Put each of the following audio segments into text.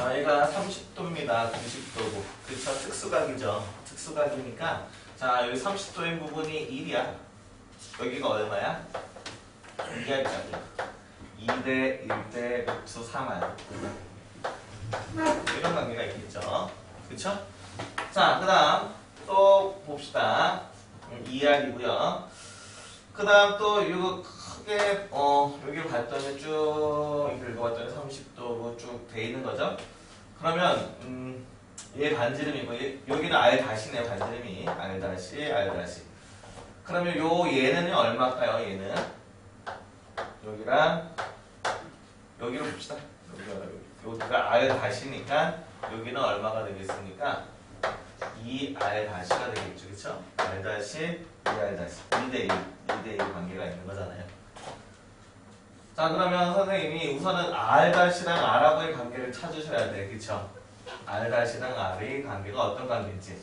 자, 얘가 30도입니다. 90도고. 그쵸? 특수각이죠. 특수각이니까. 자, 여기 30도인 부분이 1이야. 여기가 얼마야? 2알짜리야. 2대 1대 루트 3알. 이런 관계가 있겠죠. 그쵸? 자, 그 다음 또 봅시다. 음, 2알이고요. 그 다음 또 이거 크게 어 여기 봤더니 쭉 이렇게 읽어봤더니 30도 쭉돼 있는 거죠. 그러면 음, 얘 반지름이고 얘, 여기는 R 다시네 반지름이 R 다시 R 다시. 그러면 요 얘는 얼마일까요? 얘는 여기랑 여기로 봅시다. 여기가 여기. 여기가 R 다시니까 여기는 얼마가 되겠습니까? 2R 다시가 되겠죠, 그렇죠? R 다시 2R 다시 2대 1, 2대 1 관계가 있는 거잖아요. 자, 그러면 선생님이 우선은 R 다시랑 R하고의 관계를 찾으셔야 돼, 그렇죠? R 다시랑 R의 관계가 어떤 관계인지.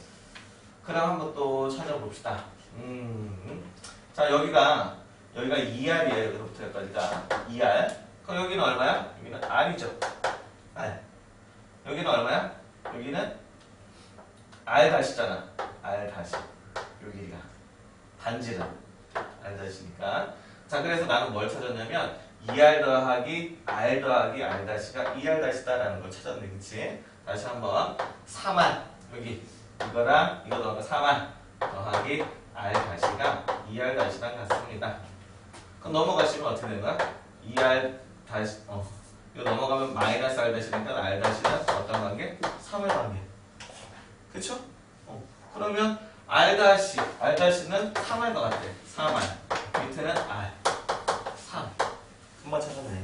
그럼 한번 또 찾아봅시다. 음, 자 여기가 여기가 2R이에요, 여기부터 여기까지가 2R. 그럼 여기는 얼마야? 여기는 R이죠. R. 여기는 얼마야? 여기는 R 다시잖아. R 다시. 여기가 반지름. R 다시니까. 자, 그래서 나는 뭘 찾았냐면 2R 더하기 R 더하기 R 다시가 2R 다시다라는 걸 찾았네, 그치? 다시 한번 3R 여기 이거랑 이거 더하기 3R 더하기 R 다시가 2R 다시랑 같습니다. 그럼 넘어가시면 어떻게 되는 거야? 2R 다시 어 이거 넘어가면 마이너스 R 다시니까 R 다시는 어떤 관계? 3의 관계. 그쵸? 어. 그러면 R 다시, R 다시는 3할 것 같아. 3할. 밑에는 R. 3. 금방 찾았네.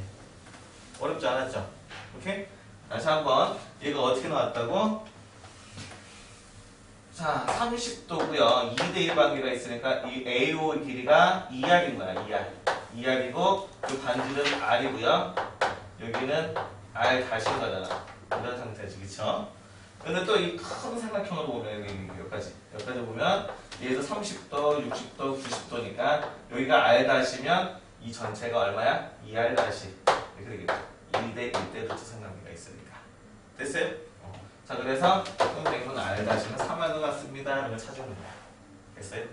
어렵지 않았죠? 오케이? 다시 한번. 얘가 어떻게 나왔다고? 자, 30도고요. 2대1 관계가 있으니까 이 AO 길이가 2R인 거야. 2R. 2R이고 그 반지름 R이고요. 여기는 R 다시인 거잖아. 이런 상태지, 그쵸? 근데 또 이 큰 삼각형으로 보면 여기 여기, 여기까지 여기까지 보면 얘도 30도, 60도, 90도니까 여기가 R 다시면 이 전체가 얼마야? 2R 다시 이렇게 되겠죠. 1대 1대 루트 삼각형이 있으니까 됐어요? 어. 자 그래서 선생님은 R 다시는 3할 것 같습니다. 이걸 찾으면 돼요. 됐어요?